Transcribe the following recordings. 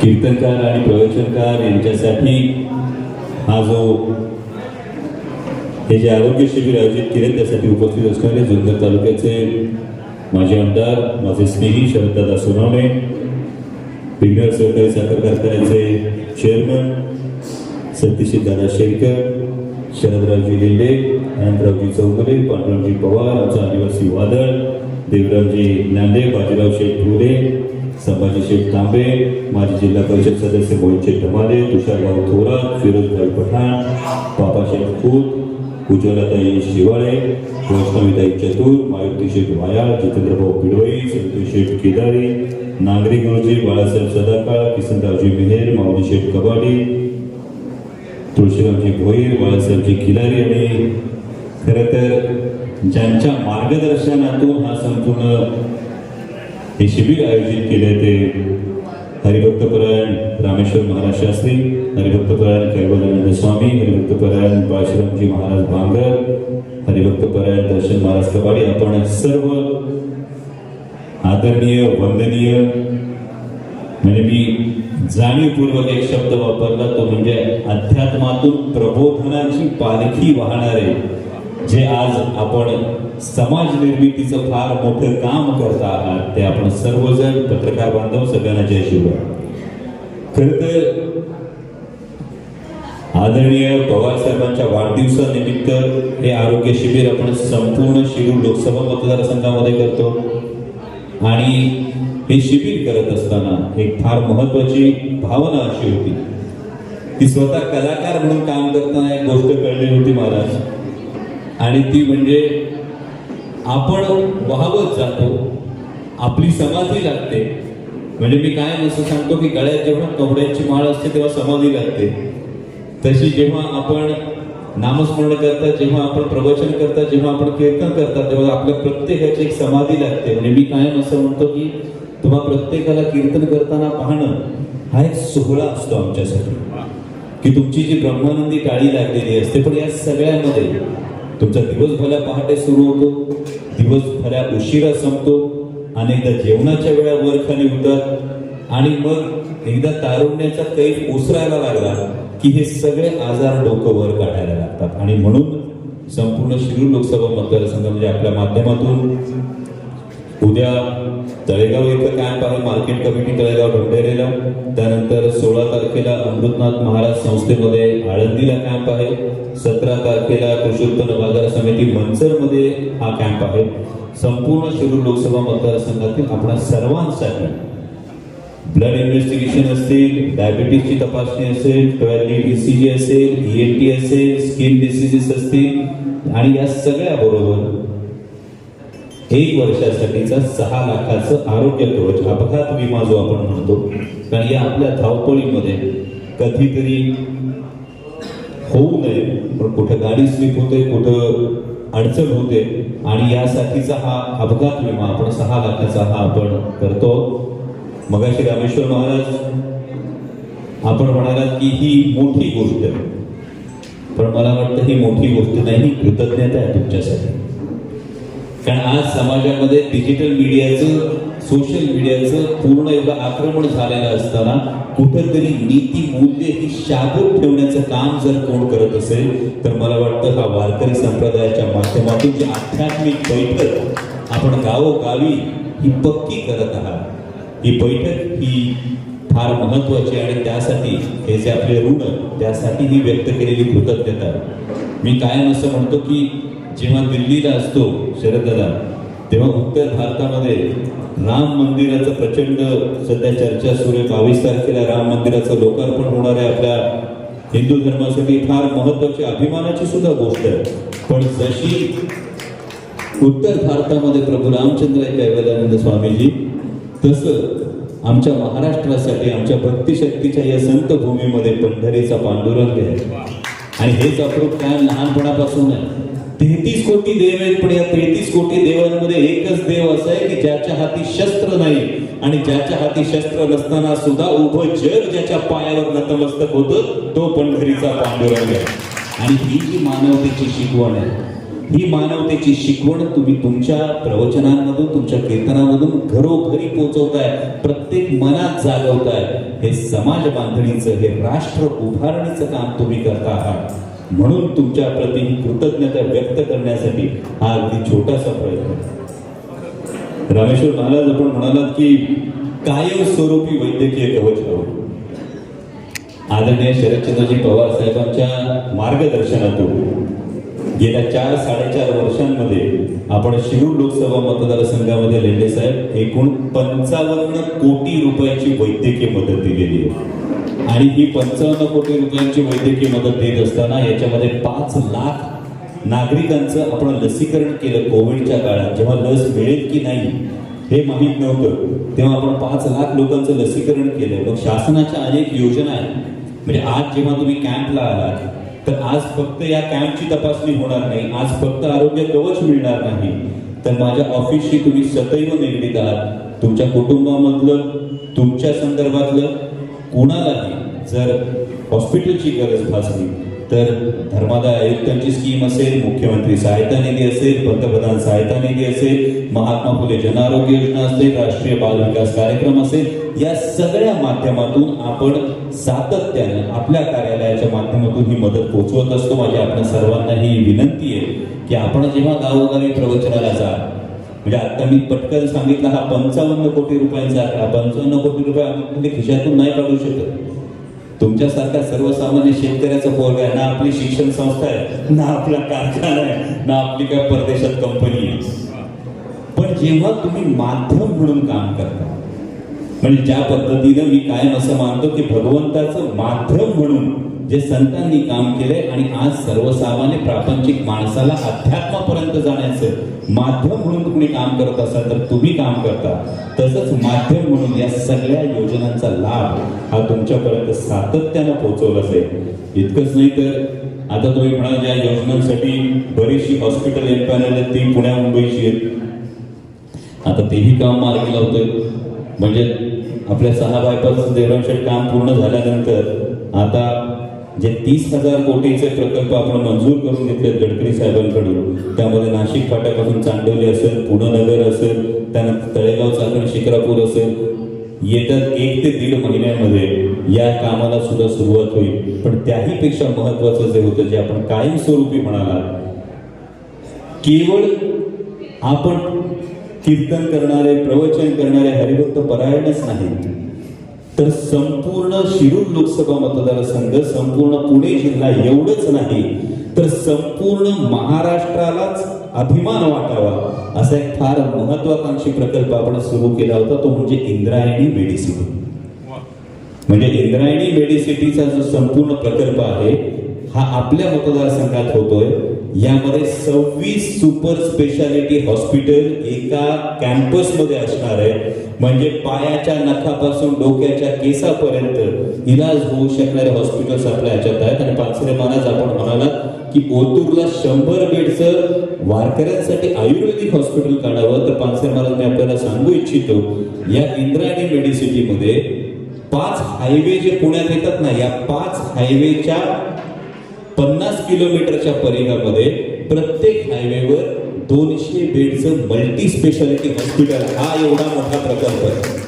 कीर्तनकार आणि प्रवचनकार यांच्यासाठी हा जो हे जे आरोग्य शिबिर आयोजित केले त्यासाठी उपस्थित असणारे जुन्नर तालुक्याचे माजी आमदार माझे स्नेही शरददादा सोनवणे विघ्नर सहकारी साखर कारखान्याचे चेअरमन सत्यशील दादा शेरकर शरदरावजी लेंडे अनंतरावजी चौगुले पांडुरंगजी पवार आमचा आदिवासी वादळ देवरावजी नांदे बाजीराव शेठ ठोरे संभाजी शेठ तांबे माजी जिल्हा परिषद सदस्य मोहित शेठ धमाले तुषारभाऊ थोरात फिरोजभाई पठाण बाबाशेठ खूत उज्ज्वलाताई शिवाळे वैष्णवीताई चतुर मायुती शेठ वायाळ जितेंद्रभाऊ पिडोई संतोष शेठ केदारी नागरी गुरुजी बाळासाहेब सदाकाळ किसनरावजी मेहेर माऊली शेठ कबाडी तुळशीरामजी भोईर बाळासाहेबजी खिलारी आणि खरं तर ज्यांच्या मार्गदर्शनातून हा संपूर्ण हे शिबिर आयोजित केले ते हरिभक्तपरायण रामेश्वर महाराज शास्त्री हरिभक्तपरायण कैवलानंद स्वामी हरिभक्तपरायण बाळशिरामजी महाराज भांगर हरिभक्तपरायण दर्शन महाराज कबाडी आपण सर्व आदरणीय वंदनीय म्हणजे मी जाणीवपूर्वक एक शब्द वापरला तो म्हणजे अध्यात्मातून प्रबोधनाची पालखी वाहणारे जे आज आपण समाज निर्मितीचं फार मोठं काम करत आहात ते आपण सर्वजण पत्रकार बांधव सगळ्यांना जय शिवराय खर तर आदरणीय पवार साहेबांच्या वाढदिवसानिमित्त हे आरोग्य शिबिर आपण संपूर्ण शिरूर लोकसभा मतदारसंघामध्ये करतो. आणि हे शिबिर करत असताना एक फार महत्वाची भावना अशी होती. ती स्वतः कलाकार म्हणून काम करताना एक गोष्ट कळली होती महाराज. आणि ती म्हणजे आपण वाहवत जातो आपली समाधी लागते. म्हणजे मी काय असं सांगतो की गळ्यात जेव्हा कवड्यांची माळ असते तेव्हा समाधी लागते. तशी जेव्हा आपण नामस्मरण करता जेव्हा आपण प्रवचन करता जेव्हा आपण कीर्तन करता तेव्हा आपल्या प्रत्येकाची एक समाधी लागते. म्हणजे मी कायम असं म्हणतो की तुम्हा प्रत्येकाला कीर्तन करताना पाहणं हा एक सोहळा असतो आमच्यासाठी. की तुमची जी ब्रह्मानंदी टाळी लागलेली असते पण या सगळ्यामध्ये तुमचा दिवस भल्या पहाटे सुरू होतो दिवस भल्या उशिरा संपतो अनेकदा जेवणाच्या वेळा वर खाली होतात आणि मग एकदा तारुण्याचा कैफ ओसरायला लागला की हे सगळे आजार डोकं वर काढायला लागतात. आणि म्हणून संपूर्ण शिरूर लोकसभा मतदारसंघ म्हणजे आपल्या माध्यमातून उद्या तळेगाव इथं कॅम्प आहे मार्केट कमिटी तळेगाव ढोंढेरेला त्यानंतर सोळा तारखेला अमृतनाथ महाराज संस्थेमध्ये आळंदीला कॅम्प आहे. सतरा तारखेला कृषी उत्पन्न बाजार समिती मनसरमध्ये हा कॅम्प आहे. संपूर्ण शिरूर लोकसभा मतदारसंघातील आपल्या सर्वांसाठी ब्लड इन्व्हेस्टिगेशन असतील डायबिटीसची तपासणी असेल ट्वेल्थ ईसीजी असेल ईएनटी असेल स्किन डिसिजेस असतील आणि या सगळ्या बरोबर एक वर्षासाठीचा सहा लाखाचं आरोग्य कवच अपघात विमा जो आपण म्हणतो कारण या आपल्या धावपळीमध्ये कधीतरी होऊ नये पण कुठं गाडी स्लिप होते कुठं अडचण होते आणि यासाठीचा हा अपघात विमा आपण सहा लाखाचा हा आपण करतो. मगाशी रामेश्वर महाराज आपण म्हणालात की ही मोठी गोष्ट आहे. पण मला वाटतं ही मोठी गोष्ट नाही ही कृतज्ञता आहे तुमच्यासाठी. कारण आज समाजामध्ये डिजिटल मीडियाचं सोशल मीडियाचं पूर्ण एवढं आक्रमण झालेलं असताना कुठंतरी नीती मूल्य ही शाबूत ठेवण्याचं काम जर कोण करत असेल तर मला वाटतं हा वारकरी संप्रदायाच्या माध्यमातून जी आध्यात्मिक बैठक आपण गावोगावी ही पक्की करत आहात ही बैठक ही फार महत्वाची आणि त्यासाठी हे जे आपले ऋण त्यासाठी ही व्यक्त केलेली कृतज्ञता. मी कायम असं म्हणतो की जेव्हा दिल्लीला असतो शरदला तेव्हा उत्तर भारतामध्ये राम मंदिराचं प्रचंड सध्या चर्चा सुरू आहे. बावीस तारखेला राम मंदिराचं लोकार्पण होणार आहे आपल्या हिंदू धर्मासाठी. फार महत्वाची अभिमानाची सुद्धा गोष्ट आहे. पण जशी उत्तर भारतामध्ये प्रभू रामचंद्र कैवल्यानंद स्वामीजी तसं आमच्या महाराष्ट्रासाठी आमच्या भक्तिशक्तीच्या या संत भूमीमध्ये पंढरीचा पांडुरंग आहे. आणि हेच अप्रूप काय लहानपणापासून आहे. तेहतीस कोटी देव आहेत पण या तेहतीस कोटी देवांमध्ये एकच देव असा आहे की ज्याच्या हाती शस्त्र नाही आणि ज्याच्या हाती शस्त्र नसताना सुद्धा उभं जग ज्याच्या पायावर नतमस्तक होतं तो पंढरीचा पांडुरंग आहे. आणि ही जी मानवतेची शिकवण आहे ही मानवतेची शिकवण तुम्ही तुमच्या प्रवचनांमधून तुमच्या कीर्तनामधून घरोघरी पोहोचवताय प्रत्येक मनात जागवताय. हे समाज बांधणीचं हे राष्ट्र उभारणीचं काम तुम्ही करता आहात. म्हणून तुमच्या प्रती ही कृतज्ञता व्यक्त करण्यासाठी हा अगदी छोटासा प्रयत्न. रामेश्वर महाराज आपण म्हणालात की कायमस्वरूपी वैद्यकीय कवच हवं. आदरणीय शरदचंद्रजी पवार साहेबांच्या मार्गदर्शनातून गेल्या चार साडेचार वर्षांमध्ये आपण शिरूर लोकसभा मतदारसंघामध्ये लेंडे साहेब एकूण पंचावन्न कोटी रुपयाची वैद्यकीय मदत दिलेली आहे. आणि ही पंचावन्न कोटी रुपयांची वैद्यकीय मदत देत असताना याच्यामध्ये पाच लाख नागरिकांचं आपण लसीकरण केलं कोविडच्या काळात. जेव्हा लस मिळेल की नाही हे माहीत नव्हतं. तेव्हा आपण पाच लाख लोकांचं लसीकरण केलं. मग शासनाच्या अनेक योजना आहेत. म्हणजे आज जेव्हा तुम्ही कॅम्पला आलात तर आज फक्त या कॅम्पची तपासणी होणार नाही. आज फक्त आरोग्य कवच मिळणार नाही. तर माझ्या ऑफिसशी तुम्ही सदैव निगडीत आहात. तुमच्या कुटुंबामधलं तुमच्या संदर्भातलं कुणालाही जर हॉस्पिटलची गरज भासली तर धर्मादाय आयुक्तांची स्कीम असेल मुख्यमंत्री सहायता निधी असेल पंतप्रधान सहायता निधी असेल महात्मा फुले जनआरोग्य योजना असेल राष्ट्रीय बाल विकास कार्यक्रम असेल या सगळ्या माध्यमातून आपण सातत्यानं आपल्या कार्यालयाच्या माध्यमातून ही मदत पोहोचवत असतो. माझी आपण सर्वांना ही विनंती आहे की आपण जेव्हा गावोगावी प्रवचनाला जा म्हणजे आता मी पटकन सांगितलं हा पंचावन्न कोटी रुपयांचा आकडा पंचावन्न कोटी रुपये आपण म्हणजे खिशातून नाही काढू शकत. तुमच्यासारख्या सर्वसामान्य शेतकऱ्याचं पोरग आहे ना आपली शिक्षण संस्था आहे ना आपला कारखाना आहे ना आपली काय परदेशात कंपनी आहे. पण जेव्हा तुम्ही माध्यम म्हणून काम करता म्हणजे ज्या पद्धतीनं मी कायम असं मानतो की भगवंताचं माध्यम म्हणून जे संतांनी काम केले आणि आज सर्वसामान्य प्रापंचिक माणसाला अध्यात्मापर्यंत जाण्याचं माध्यम म्हणून तुम्ही काम करत असाल तर तुम्ही काम करता. तसंच माध्यम म्हणून या सगळ्या योजनांचा लाभ हा तुमच्यापर्यंत सातत्यानं पोहोचवला जाईल इतकंच नाही तर आता तुम्ही म्हणाल ज्या योजनांसाठी बरीचशी हॉस्पिटल एम्पॅनल आहेत ती पुण्या मुंबईची आहेत. आता तेही काम मार्गी लावतोय. म्हणजे आपल्या सहा बायपास देवरांशेट काम पूर्ण झाल्यानंतर आता जे तीस हजार कोटीचे प्रकल्प आपण मंजूर करून घेतले गडकरी साहेबांकडून त्यामध्ये नाशिक फाट्यापासून चांडवली असेल पुणे नगर असेल त्यानंतर तळेगाव चाकण शिक्रापूर असेल येत्या एक ते दीड महिन्यामध्ये या कामाला सुद्धा सुरुवात होईल. पण त्याही पेक्षा महत्वाचं जे होतं जे आपण कायमस्वरूपी म्हणाला केवळ आपण कीर्तन करणारे प्रवचन करणारे हरिभक्त परायणच नाही. तर संपूर्ण शिरूर लोकसभा मतदारसंघ संपूर्ण पुणे जिल्हा एवढंच नाही तर संपूर्ण महाराष्ट्रालाच अभिमान वाटावा असा एक फार महत्वाकांक्षी प्रकल्प आपण सुरू केला होता तो म्हणजे इंद्रायणी मेडिसिटी. म्हणजे इंद्रायणी मेडिसिटीचा जो संपूर्ण प्रकल्प आहे हा आपल्या मतदारसंघात होतोय. यामध्ये सव्वीस सुपर स्पेशालिटी हॉस्पिटल एका कॅम्पसमध्ये असणार आहे. म्हणजे पायाच्या नखापासून डोक्याच्या केसापर्यंत इलाज होऊ शकणारे हॉस्पिटल्स आपल्या ह्याच्यात आहेत. आणि पाचरे महाराज आपण म्हणालात की ओतूरला शंभर बेडचं वारकऱ्यांसाठी आयुर्वेदिक हॉस्पिटल काढावं. तर पानसरे महाराज मी आपल्याला सांगू इच्छितो या इंद्रायणी मेडिसिटीमध्ये पाच हायवे जे पुण्यात येतात ना या पाच हायवेच्या पन्नास किलोमीटरच्या परिघामध्ये प्रत्येक हायवेवर दोनशे बेडचं मल्टी स्पेशालिटी हॉस्पिटल हा एवढा मोठा प्रकल्प आहे.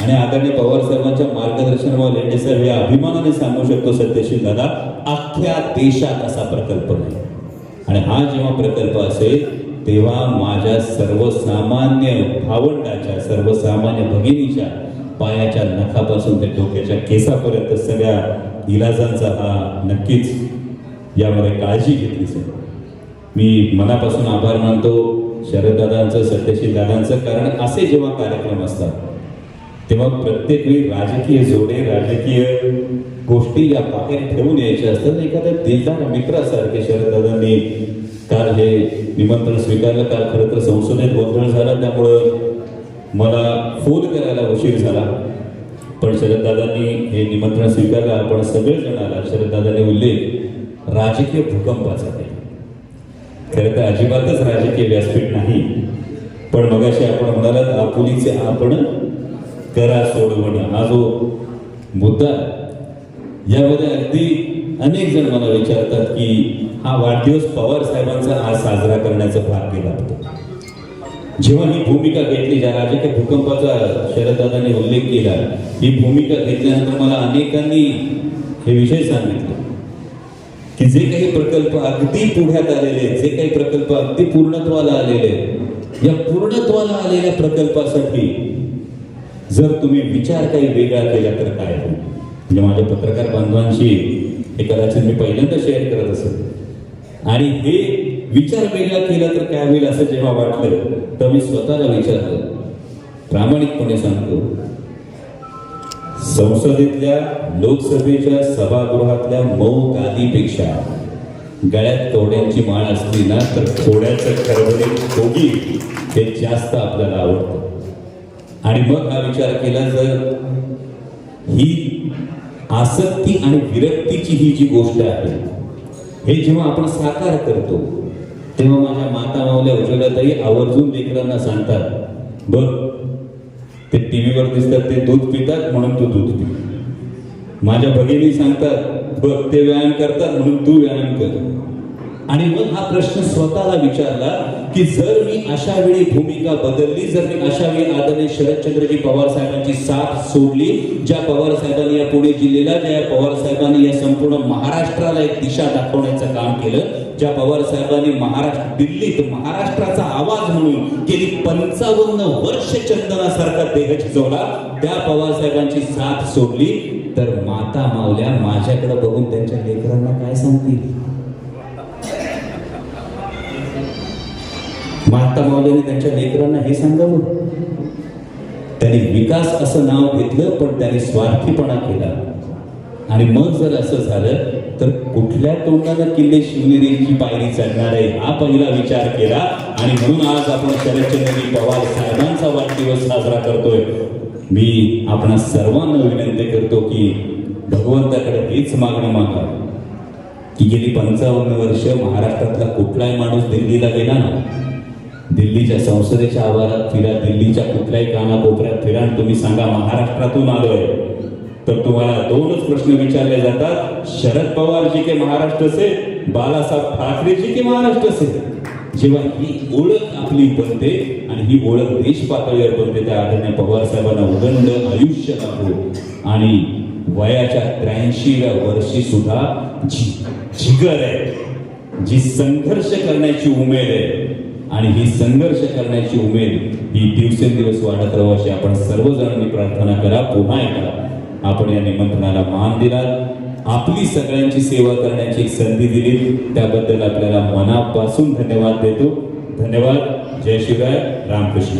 आणि आदरणीय पवार साहेबांच्या मार्गदर्शनावर लेंडे साहेब या अभिमानाने सांगू शकतो सत्यशील दादा अख्ख्या देशात असा प्रकल्प नाही. आणि हा जेव्हा प्रकल्प असेल तेव्हा माझ्या सर्वसामान्य भावंडाच्या सर्वसामान्य भगिनीच्या पायाच्या नखापासून ते डोक्याच्या केसापर्यंत सगळ्या इलाजांचा हा नक्कीच यामध्ये काळजी घेतली सर. मी मनापासून आभार मानतो शरददादांचं सत्यशील दादांचं कारण असे जेव्हा कार्यक्रम असतात तेव्हा प्रत्येक वेळी राजकीय जोडे राजकीय गोष्टी या बाहेर ठेवून यायच्या असतात. एखाद्या दिलदार मित्रासारखे शरददादांनी काल हे निमंत्रण स्वीकारलं काल खरं तर संसदेत गोंधळ झाला त्यामुळं मला फोन करायला उशीर झाला. पण शरददादांनी हे निमंत्रण स्वीकारलं. आपण सगळेजण आला शरददादांनी उल्लेख राजकीय भूकंपाचा केला खरं तर अजिबातच राजकीय व्यासपीठ नाही. पण मगाशी आपण म्हणालात आपुलीचे आपण करा सोडवणं. हा जो मुद्दा यामध्ये अगदी अनेक जण मला विचारतात की हा वाढदिवस पवार साहेबांचा आज साजरा करण्याचा भाग केला होता. जेव्हा ही भूमिका घेतली ज्या राजकीय भूकंपाचा शरददादांनी उल्लेख केला ही भूमिका घेतल्यानंतर मला अनेकांनी हे विषय सांगितले की जे काही प्रकल्प अगदी पुढ्यात आलेले जे काही प्रकल्प अगदी पूर्णत्वाला आलेले या पूर्णत्वाला आलेल्या प्रकल्पासाठी जर तुम्ही विचार काही वेगळा केला तर काय? होईल म्हणजे माझ्या पत्रकार बांधवांशी हे कदाचित मी पहिल्यांदा शेअर करत असेल. आणि हे विचार वेगळा केला तर काय होईल असं जेव्हा वाटलं तर मी स्वतःला विचारलं. प्रामाणिकपणे सांगतो. संसदेतल्या लोकसभेच्या सभागृहातल्या मऊ गादीपेक्षा गळ्यात तोड्यांची माळ असली ना तर थोड्याचं खरबडे ठोगी हे जास्त आपल्याला आवडतं. आणि मग हा विचार केला जर ही आसक्ती आणि विरक्तीची ही जी गोष्ट आहे हे जेव्हा आपण साकार करतो तेव्हा माझ्या माता मावल्या उज्ज्वलाताई आवर्जून लेकरांना सांगतात बघ ते टीव्हीवर दिसतात ते दूध पितात म्हणून तू दूध पी. माझ्या भगिनी सांगतात बघ ते व्यायाम करतात म्हणून तू व्यायाम कर. आणि मग हा प्रश्न स्वतःला विचारला की जर मी अशा वेळी भूमिका बदलली जर मी अशा वेळी आदरणीय शरदचंद्रजी पवार साहेबांची साथ सोडली ज्या पवार साहेबांनी या पुणे जिल्ह्याला ज्या पवार साहेबांनी या संपूर्ण महाराष्ट्राला एक दिशा दाखवण्याचं काम केलं ज्या पवार साहेबांनी महाराष्ट्र दिल्लीत महाराष्ट्राचा आवाज म्हणून गेली पंचावन्न वर्ष चंदनासारखा देह झिजवला त्या पवार साहेबांची साथ सोडली. तर माता मावल्या माझ्याकडे बघून त्यांच्या लेकरांना काय सांगतील? माता मावल्याने त्यांच्या लेकरांना हे सांगावं. त्यांनी विकास असं नाव घेतलं पण त्यांनी स्वार्थीपणा केला. आणि मग जर असं झालं तर कुठल्या तोंडानं किल्ले शिवनेरीची पायरी चढणार आहे हा पहिला विचार केला. आणि म्हणून आज आपण शरदचंद्रजी पवार साहेबांचा वाढदिवस साजरा करतोय. मी आपणा सर्वांना विनंती करतो की भगवंताकडे हेच मागणं मागा. की गेली पंचावन्न वर्ष महाराष्ट्रातला कुठलाही माणूस दिल्लीला गेला ना दिल्लीच्या संसदेच्या आवारात फिरा दिल्लीच्या कुठल्याही कानाकोपऱ्यात फिरा आणि तुम्ही सांगा महाराष्ट्रातून आलोय. तर तुम्हाला दोनच प्रश्न विचारले जातात. शरद पवार जी के महाराष्ट्र से बालासाहेब ठाकरे जी के महाराष्ट्र से. जेव्हा ही ओळख आपली बनते आणि ही ओळख देश पातळीवर बनते त्या आदरणीय पवार साहेबांना उदंड आयुष्य लाभो आणि वयाच्या त्र्याऐंशीव्या वर्षी सुद्धा जी जिगर आहे. जी संघर्ष करण्याची उमेद आहे. आणि ही संघर्ष करण्याची उमेद ही दिवसेंदिवस वाढत राहू अशी आपण सर्वजणांनी प्रार्थना करा पुन्हा एकदा आपण या निमंत्रणाला मान दिला आपली सगळ्यांची सेवा करण्याची एक संधी दिली त्याबद्दल आपल्याला मनापासून धन्यवाद देतो. धन्यवाद. जय शिवराय. रामकृष्ण.